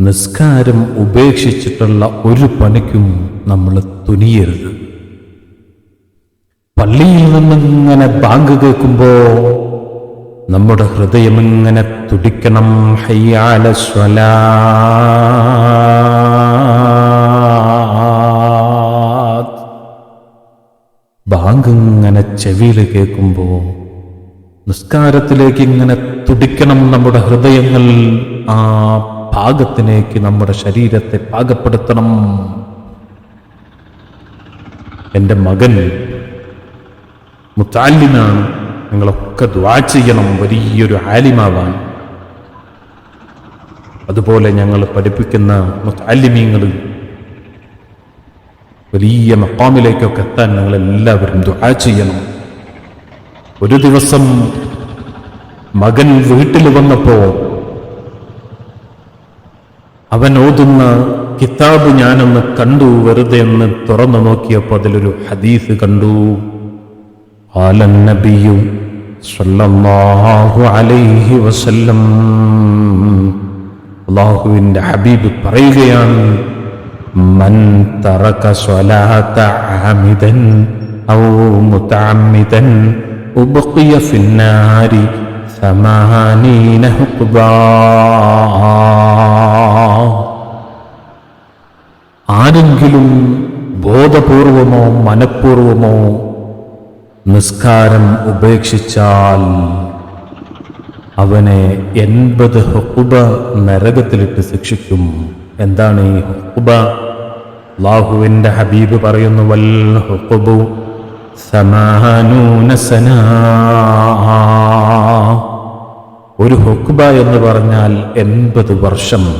നിസ്കാരം ഉപേക്ഷിച്ചിട്ടുള്ള ഒരു പണിക്കും നമ്മൾ തുനിയരുത്. പള്ളിയിൽ നിന്നിങ്ങനെ ബാങ്ക് കേൾക്കുമ്പോ നമ്മുടെ ഹൃദയം ഇങ്ങനെ തുടിക്കണം. ഹയ്യാല സ്വല. ബാങ്ക് ഇങ്ങനെ ചെവിയിൽ കേൾക്കുമ്പോ നിസ്കാരത്തിലേക്ക് ഇങ്ങനെ തുടിക്കണം നമ്മുടെ ഹൃദയങ്ങൾ ആ ഭാഗത്തിലേക്ക് നമ്മുടെ ശരീരത്തെ പാകപ്പെടുത്തണം. എന്റെ മകൻ മുത്താലിനാണ് നിങ്ങളൊക്കെ ദ്വാ ചെയ്യണം വലിയൊരു ആലിമാവാൻ. അതുപോലെ ഞങ്ങൾ പഠിപ്പിക്കുന്ന മുത്താലിമീങ്ങൾ വലിയ മക്കാമിലേക്കൊക്കെ എത്താൻ നിങ്ങൾ എല്ലാവരും ദ്വാ ചെയ്യണം. ഒരു ദിവസം മകൻ വീട്ടിൽ വന്നപ്പോ അവൻ ഓതുന്ന കിതാബ് ഞാനൊന്ന് കണ്ടു വെറുതെ എന്ന് തുറന്നു നോക്കിയപ്പോൾ അതിലൊരു ഹദീസ് കണ്ടു. ആലൻ നബിയും അലൈഹി വസല്ലം. അള്ളാഹുവിന്റെ ഹബീബ് പറയുകയാണ് മൻ തറക സ്വലാത്ത ആമിതൻ ഔ മുതാമിതൻ ഉപക്കിയ ഫിന്നാരി ثمانين حقبا ആരെങ്കിലും ബോധപൂർവമോ മനഃപൂർവമോ നിസ്കാരം ഉപേക്ഷിച്ചാൽ അവനെ എൺപത് ഹുക്കുബ നരകത്തിലിട്ട് ശിക്ഷിക്കും എന്താണ് ഈ ഹുക്കുബ അള്ളാഹുവിന്റെ ഹബീബ് പറയുന്നു വൽ ഹുക്കുബു സമാനൂന സനാ ഒരു ഹുക്ബ എന്ന് പറഞ്ഞാൽ എൺപത് വർഷം.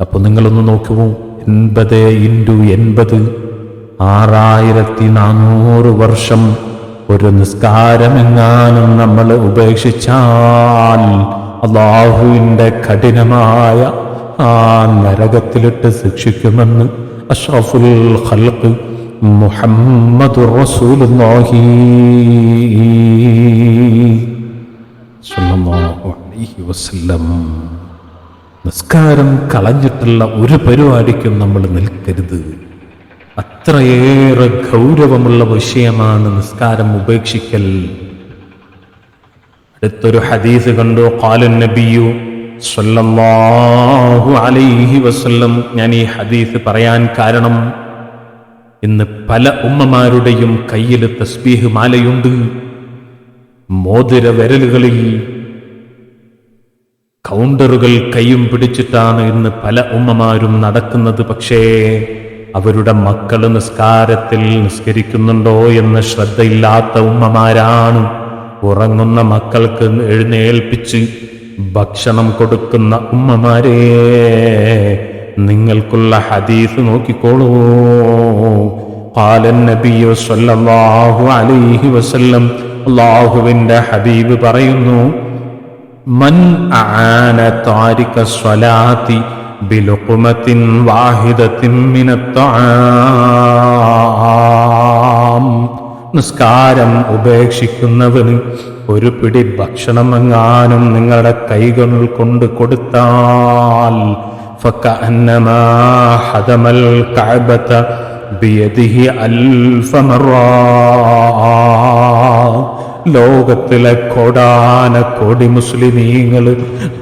അപ്പൊ നിങ്ങളൊന്ന് നോക്കുമോ? എൺപത് ഇന്റു എൺപത് ആറായിരത്തി നാനൂറ് വർഷം. ഒരു നിസ്കാരമെങ്ങാനും നമ്മൾ ഉപേക്ഷിച്ചാൽ അള്ളാഹുവിന്റെ കഠിനമായ ആ നരകത്തിലിട്ട് ശിക്ഷിക്കുമെന്ന് അഷ്റഫുൽ ഖൽഖ് മുഹമ്മദ് റസൂലുള്ളാഹി. വസല്ലം നിസ്കാരം കളഞ്ഞിട്ടുള്ള ഒരു പരിപാടിക്കും നമ്മൾ നിൽക്കരുത്. അത്രയേറെ ഗൗരവമുള്ള വിഷയമാണ് നിസ്കാരം ഉപേക്ഷിക്കൽ. അടുത്തൊരു ഹദീസ് കണ്ടു. കാലൻ നബിയു സല്ലല്ലാഹു അലൈഹി വസല്ലം. ഞാൻ ഈ ഹദീസ് പറയാൻ കാരണം ഇന്ന് പല ഉമ്മമാരുടെയും കയ്യിൽ തസ്ബീഹ് മാലയുണ്ട്. മോതിര വിരലുകളിൽ കൗണ്ടറുകൾ കൈയും പിടിച്ചിട്ടാണ് ഇന്ന് പല ഉമ്മമാരും നടക്കുന്നത്. പക്ഷേ അവരുടെ മക്കൾ നിസ്കാരത്തിൽ നിസ്കരിക്കുന്നുണ്ടോ എന്ന് ശ്രദ്ധയില്ലാത്ത ഉമ്മമാരാണ് ഉറങ്ങുന്ന മക്കൾക്ക് എഴുന്നേൽപ്പിച്ച് ഭക്ഷണം കൊടുക്കുന്ന ഉമ്മമാരെ നിങ്ങൾക്കുള്ള ഹദീസ് നോക്കിക്കോളൂ. അലൈഹി വസല്ലം അള്ളാഹുവിന്റെ ഹബീബ് പറയുന്നു മൻ ആന നിസ്കാരം ഉപേക്ഷിക്കുന്നവന് ഒരു പിടി ഭക്ഷണമെങ്ങാനും നിങ്ങളുടെ കൈകൾ കൊണ്ട് കൊടുത്താൽ ഹദമൽ അൽഫമറാ ലോകത്തിലെ കൊടാന കൊടി മുസ്ലിമീങ്ങൾ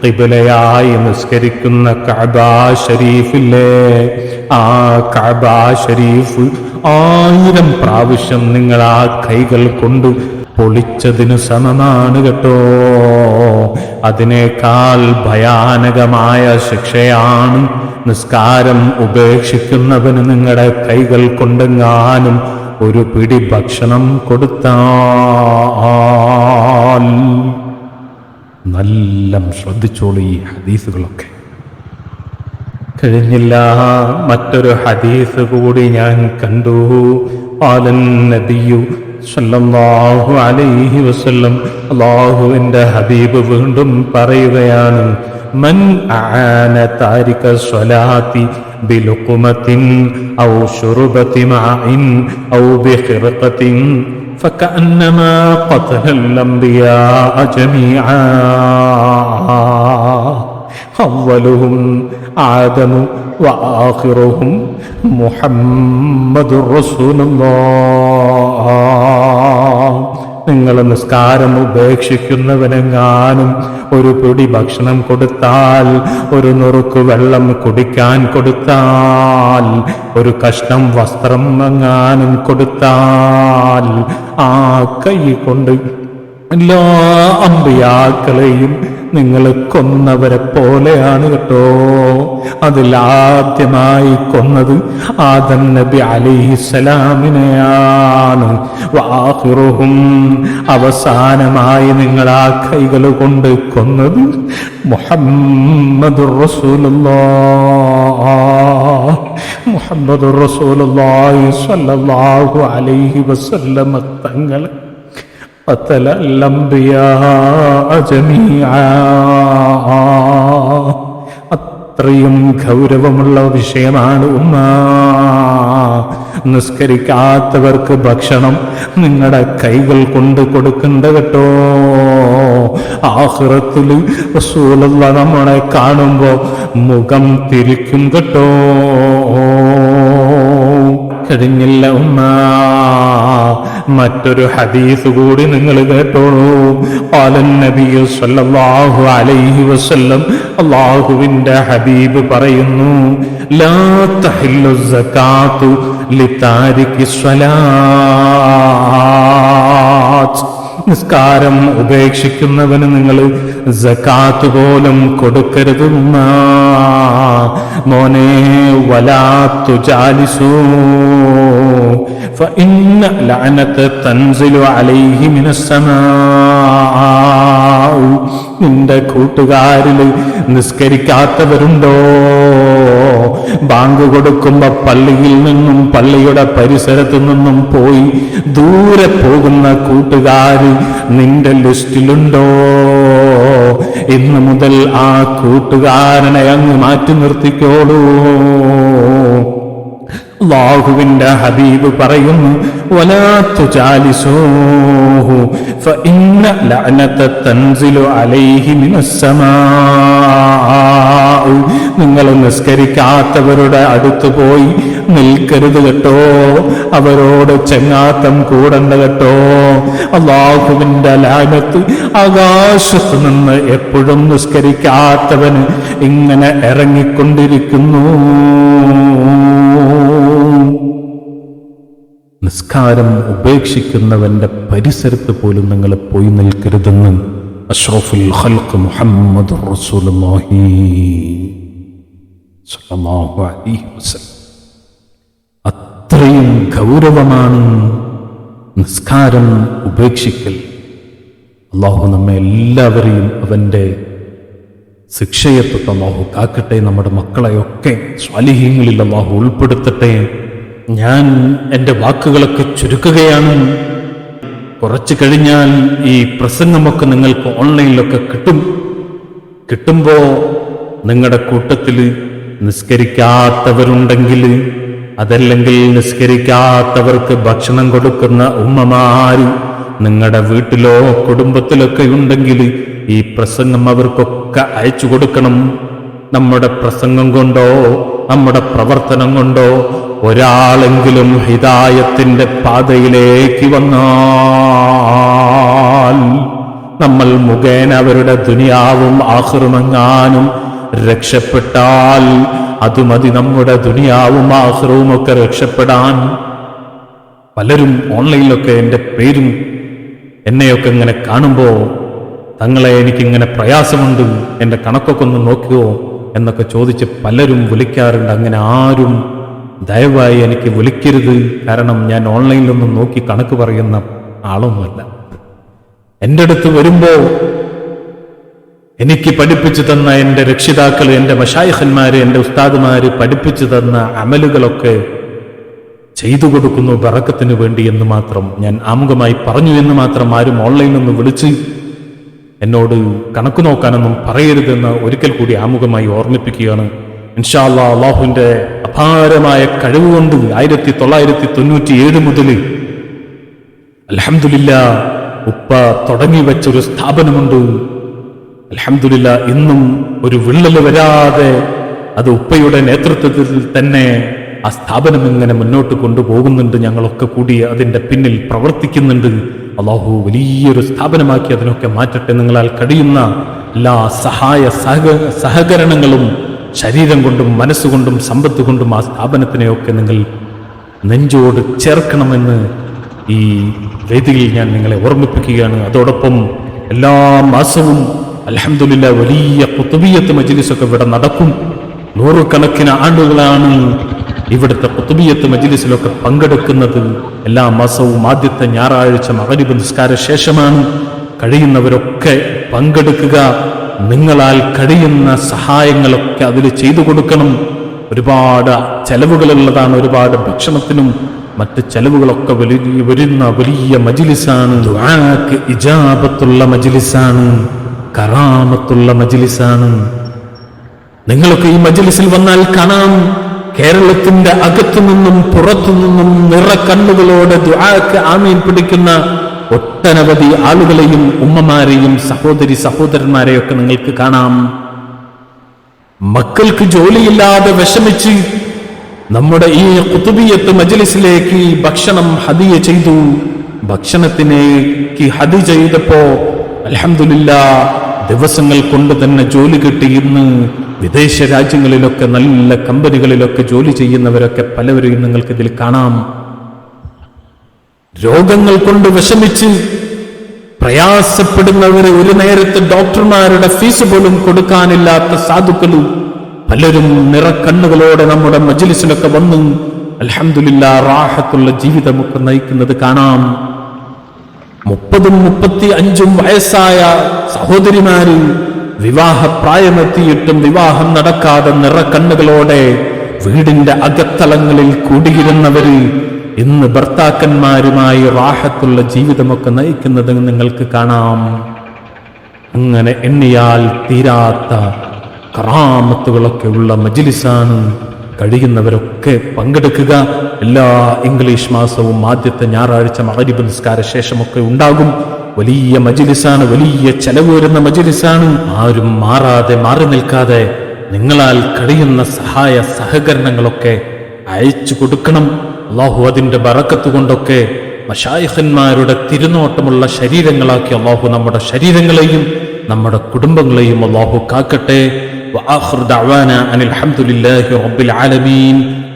കിബിലയായി നിസ്കരിക്കുന്ന കഅബ ഷരീഫില്ലേ? ആ കഅബ ഷരീഫ് ആയിരം പ്രാവശ്യം നിങ്ങൾ ആ കൈകൾ കൊണ്ട് പൊളിച്ചതിനു സമമാണ് കേട്ടോ. അതിനേക്കാൾ ഭയാനകമായ ശിക്ഷയാണ് നിസ്കാരം ഉപേക്ഷിക്കുന്നവന് നിങ്ങളുടെ കൈകൾ കൊണ്ടെങ്ങാനും ഒരു പിടി ഭക്ഷണം കൊടുത്താൽ. നല്ല ശ്രദ്ധിച്ചോളൂ ഈ ഹദീസുകളൊക്കെ. കഴിഞ്ഞില്ല മറ്റൊരു ഹദീസ് കൂടി ഞാൻ കണ്ടു. ആലൻ നബിയു സല്ലല്ലാഹു അലൈഹി വസല്ലം. അള്ളാഹുവിന്റെ ഹബീബ് വീണ്ടും പറയുകയാണ് മൻ ആന താരിക സ്വലാത്തി بلقمة أو شربة معٍ أو بخرقة فكأنما قتل الأنبياء جميعا. أولهم آدم وآخرهم محمد رسول الله. നിങ്ങൾ നിസ്കാരം ഉപേക്ഷിക്കുന്നവനെങ്ങാനും ഒരു പിടി ഭക്ഷണം കൊടുത്താൽ ഒരു നുറുക്ക് വെള്ളം കുടിക്കാൻ കൊടുത്താൽ ഒരു കഷ്ണം വസ്ത്രം എങ്ങാനും കൊടുത്താൽ ആ കൈ കൊണ്ട് എല്ലാ അമ്പിയാക്കളെയും നിങ്ങൾ കൊന്നവരെ പോലെയാണ് കേട്ടോ. അതിലാദ്യമായി കൊന്നത് ആദം നബി അലിഹിസലാമിനെയാണ് വാഹിറുഹും അവസാനമായി നിങ്ങൾ ആ കൈകൾ കൊണ്ട് കൊന്നത് മുഹമ്മദ് മുഹമ്മദ് റസൂലുള്ളാഹി സ്വല്ലല്ലാഹു അലൈഹി വസല്ലമ തങ്ങളെ قتل الأنبياء جميعا അത്രയും ഗൗരവമുള്ള വിഷയമാണ് ഉമ്മ നിസ്കരിക്കാത്തവർക്ക് ഭക്ഷണം നിങ്ങളുടെ കൈകൾ കൊണ്ട് കൊടുക്കണ്ട കേട്ടോ ആഹ്റത്തിൽ റസൂലുള്ള നമ്മളെ കാണുമ്പോ മുഖം തിരിക്കും കേട്ടോ കഴിഞ്ഞില്ല ഉമ്മ മറ്റൊരു ഹദീസ് കൂടി നിങ്ങൾ കേട്ടോളൂ. സല്ലല്ലാഹു അലൈഹി വസല്ലം അള്ളാഹുവിന്റെ ഹബീബ് പറയുന്നു ലാ ലിതാരികി നിസ്കാരം ഉപേക്ഷിക്കുന്നവന് നിങ്ങൾ സകാത്ത് പോലും കൊടുക്കരുത് മോനെ വലാത്തു ജാലിസൂ فإن لعنة تنزل عليه من السماء നിന്റെ കൂട്ടുകാരിൽ നിസ്കരിക്കാത്തവരുണ്ടോ ബാങ്ക് കൊടുക്കുമ്പോ പള്ളിയിൽ നിന്നും പള്ളിയുടെ പരിസരത്തു നിന്നും പോയി ദൂരെ പോകുന്ന കൂട്ടുകാര് നിന്റെ ലിസ്റ്റിലുണ്ടോ ഇന്ന് മുതൽ ആ കൂട്ടുകാരനെ അങ്ങ് മാറ്റി നിർത്തിക്കോളൂ അള്ളാഹുവിന്റെ ഹബീബ് പറയുന്നു നിങ്ങൾ നിസ്കരിക്കാത്തവരുടെ അടുത്ത് പോയി നിൽക്കരുത് കേട്ടോ അവരോട് ചെങ്ങാത്തം കൂടണ്ട കേട്ടോ. അള്ളാഹുവിന്റെ ലാനത്ത് ആകാശത്ത് നിന്ന് എപ്പോഴും നിസ്കരിക്കാത്തവന് ഇങ്ങനെ ഇറങ്ങിക്കൊണ്ടിരിക്കുന്നു. നിസ്കാരം ഉപേക്ഷിക്കുന്നവന്റെ പരിസരത്ത് പോലും നിങ്ങൾ പോയി നിൽക്കരുതെന്ന് അഷ്റഫുൽ ഹൽക്ക് മുഹമ്മദ് അത്രയും ഗൗരവമാണ് നിസ്കാരം ഉപേക്ഷിക്കൽ. അള്ളാഹു നമ്മെ എല്ലാവരെയും അവന്റെ ശിക്ഷയെ അള്ളാഹു കാക്കട്ടെ നമ്മുടെ മക്കളെയൊക്കെ സ്വാലിഹ്യങ്ങളിൽ അള്ളാഹു ഉൾപ്പെടുത്തട്ടെ. ഞാൻ എന്റെ വാക്കുകളൊക്കെ ചുരുക്കുകയാണ്. കുറച്ചു കഴിഞ്ഞാൽ ഈ പ്രസംഗമൊക്കെ നിങ്ങൾക്ക് ഓൺലൈനിലൊക്കെ കിട്ടും. കിട്ടുമ്പോ നിങ്ങളുടെ കൂട്ടത്തിൽ നിസ്കരിക്കാത്തവരുണ്ടെങ്കിൽ അതല്ലെങ്കിൽ നിസ്കരിക്കാത്തവർക്ക് ഭക്ഷണം കൊടുക്കുന്ന ഉമ്മമാര് നിങ്ങളുടെ വീട്ടിലോ കുടുംബത്തിലൊക്കെ ഉണ്ടെങ്കിൽ ഈ പ്രസംഗം അവർക്കൊക്കെ അയച്ചു കൊടുക്കണം. നമ്മുടെ പ്രസംഗം കൊണ്ടോ നമ്മുടെ പ്രവർത്തനം കൊണ്ടോ ഒരാളെങ്കിലും ഹിതായത്തിന്റെ പാതയിലേക്ക് വന്നാൽ നമ്മൾ മുഖേന അവരുടെ ദുനിയാവും ആഹ്റുമെങ്ങാനും രക്ഷപ്പെട്ടാൽ അത് മതി നമ്മുടെ ദുനിയാവും ആഹ്റവും ഒക്കെ രക്ഷപ്പെടാൻ. പലരും ഓൺലൈനിലൊക്കെ എന്റെ പേരും എന്നെയൊക്കെ ഇങ്ങനെ കാണുമ്പോൾ തങ്ങളെ എനിക്കിങ്ങനെ പ്രയാസമുണ്ട് എന്റെ കണക്കൊക്കെ ഒന്ന് നോക്കുവോ എന്നൊക്കെ ചോദിച്ച് പലരും വിളിക്കാറുണ്ട്. അങ്ങനെ ആരും ദയവായി എനിക്ക് വിളിക്കരുത്. കാരണം ഞാൻ ഓൺലൈനിലൊന്നും നോക്കി കണക്ക് പറയുന്ന ആളൊന്നുമല്ല. എന്റെ അടുത്ത് വരുമ്പോൾ എനിക്ക് പഠിപ്പിച്ചു തന്ന എന്റെ രക്ഷിതാക്കൾ എന്റെ മഷായഹന്മാര് എന്റെ ഉസ്താദുമാര് പഠിപ്പിച്ചു തന്ന അമലുകളൊക്കെ ചെയ്തു കൊടുക്കുന്നു ബറക്കത്തിന് വേണ്ടി എന്ന് മാത്രം ഞാൻ ആമുഖമായി പറഞ്ഞു എന്ന് മാത്രം ആരും ഓൺലൈനിൽ നിന്ന് വിളിച്ച് എന്നോട് കണക്ക് നോക്കാനൊന്നും പറയരുതെന്ന് ഒരിക്കൽ കൂടി ആമുഖമായി ഓർമ്മിപ്പിക്കുകയാണ്. ഇൻഷാല്ലാ അള്ളാഹുവിന്റെ അപാരമായ കഴിവുകൊണ്ട് ആയിരത്തി തൊള്ളായിരത്തി തൊണ്ണൂറ്റി ഏഴ് മുതൽ അലഹമില്ല ഉപ്പ തുടങ്ങി വെച്ചൊരു സ്ഥാപനമുണ്ട്. അലഹമില്ല ഇന്നും ഒരു വിള്ളൽ വരാതെ അത് ഉപ്പയുടെ നേതൃത്വത്തിൽ തന്നെ ആ സ്ഥാപനം ഇങ്ങനെ മുന്നോട്ട് കൊണ്ടുപോകുന്നുണ്ട്. ഞങ്ങളൊക്കെ കൂടി അതിന്റെ പിന്നിൽ പ്രവർത്തിക്കുന്നുണ്ട്. അള്ളാഹു വലിയൊരു സ്ഥാപനമാക്കി അതിനൊക്കെ മാറ്റട്ടെ. നിങ്ങളാൽ കഴിയുന്ന എല്ലാ സഹായ സഹക സഹകരണങ്ങളും ശരീരം കൊണ്ടും മനസ്സുകൊണ്ടും സമ്പത്ത് കൊണ്ടും ആ സ്ഥാപനത്തിനെയൊക്കെ നിങ്ങൾ നെഞ്ചോട് ചേർക്കണമെന്ന് ഈ വേദിയിൽ ഞാൻ നിങ്ങളെ ഓർമ്മിപ്പിക്കുകയാണ്. അതോടൊപ്പം എല്ലാ മാസവും അലഹമില്ല വലിയ കുത്തുബിയത്ത് മജിലിസൊക്കെ ഇവിടെ നടക്കും. നൂറുകണക്കിന് ആണ്ടുകളാണ് ഇവിടുത്തെ കുത്തുബിയത്ത് മജിലിസിലൊക്കെ പങ്കെടുക്കുന്നത്. എല്ലാ മാസവും ആദ്യത്തെ ഞായറാഴ്ച മകരിബ് നിസ്കാര ശേഷമാണ് കഴിയുന്നവരൊക്കെ പങ്കെടുക്കുക. നിങ്ങളാൽ കഴിയുന്ന സഹായങ്ങളൊക്കെ അതിൽ ചെയ്തു കൊടുക്കണം. ഒരുപാട് ചെലവുകളുള്ളതാണ് ഒരുപാട് ഭക്ഷണത്തിനും മറ്റ് ചെലവുകളൊക്കെ വരുന്ന വലിയ മജിലിസാണ്. ദുആക്ക് ഇജാബത്തുള്ള മജിലിസാണ്. കറാമത്തുള്ള മജിലിസാണ്. നിങ്ങളൊക്കെ ഈ മജിലിസിൽ വന്നാൽ കാണാം. കേരളത്തിന്റെ അകത്തു നിന്നും പുറത്തു നിന്നും നിറക്കണ്ണുകളോടെ ദുആക്ക് ആമീൻ പിടിക്കുന്ന ഒട്ടനവധി ആളുകളെയും ഉമ്മമാരെയും സഹോദരി സഹോദരന്മാരെയൊക്കെ നിങ്ങൾക്ക് കാണാം. മക്കൾക്ക് ജോലിയില്ലാതെ വിഷമിച്ച് നമ്മുടെ ഈ കുത്തുബിയത്ത് മജലിസിലേക്ക് ഭക്ഷണം ഹദിയ ചെയ്തു. ഭക്ഷണത്തിനേക്ക് ഹദി ചെയ്തപ്പോ അലഹമില്ല ദിവസങ്ങൾ കൊണ്ട് തന്നെ ജോലി കിട്ടി ഇന്ന്. വിദേശ രാജ്യങ്ങളിലൊക്കെ നല്ല കമ്പനികളിലൊക്കെ ജോലി ചെയ്യുന്നവരൊക്കെ പലവരെയും നിങ്ങൾക്ക് ഇതിൽ കാണാം. രോഗങ്ങൾ കൊണ്ട് വിഷമിച്ച് പ്രയാസപ്പെടുന്നവരെ ഒരു നേരത്തെ ഡോക്ടർമാരുടെ ഫീസ് പോലും കൊടുക്കാനില്ലാത്ത സാധുക്കളും പലരും നിറക്കണ്ണുകളോടെ നമ്മുടെ മജിലിസിലൊക്കെ വന്നും അലഹമില്ല റാഹത്തുള്ള ജീവിതമൊക്കെ നയിക്കുന്നത് കാണാം. മുപ്പതും മുപ്പത്തി അഞ്ചും വയസ്സായ സഹോദരിമാര് വിവാഹപ്രായമെത്തിയിട്ടും വിവാഹം നടക്കാതെ നിറക്കണ്ണുകളോടെ വീടിന്റെ അകത്തളങ്ങളിൽ കൂടിയിരുന്നവര് ഇന്ന് ഭർത്താക്കന്മാരുമായി റാഹത്തുള്ള ജീവിതമൊക്കെ നയിക്കുന്നത് നിങ്ങൾക്ക് കാണാം. അങ്ങനെ എണ്ണിയാൽ തീരാത്ത കറാമത്തുകളൊക്കെ ഉള്ള മജിലിസാണ്. കഴിയുന്നവരൊക്കെ പങ്കെടുക്കുക. എല്ലാ ഇംഗ്ലീഷ് മാസവും ആദ്യത്തെ ഞായറാഴ്ച മകരിബ് നിസ്കാര ശേഷമൊക്കെ ഉണ്ടാകും. വലിയ മജിലിസാണ് വലിയ ചെലവ് വരുന്ന മജിലിസാണ്. ആരും മാറാതെ മാറി നിൽക്കാതെ നിങ്ങളാൽ കഴിയുന്ന സഹായ സഹകരണങ്ങളൊക്കെ അയച്ചു കൊടുക്കണം. അള്ളാഹു അതിന്റെ ബറക്കത്ത് കൊണ്ടൊക്കെ മഷായിഖന്മാരുടെ തിരുനോട്ടമുള്ള ശരീരങ്ങളാക്കി അള്ളാഹു നമ്മുടെ ശരീരങ്ങളെയും നമ്മുടെ കുടുംബങ്ങളെയും അള്ളാഹു കാക്കട്ടെ.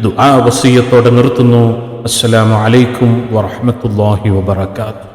ദുആ വസിയത്തോടെ നിർത്തുന്നു. അസ്സലാമു അലൈക്കും വറഹ്മത്തുള്ളാഹി വബറകാതുഹു.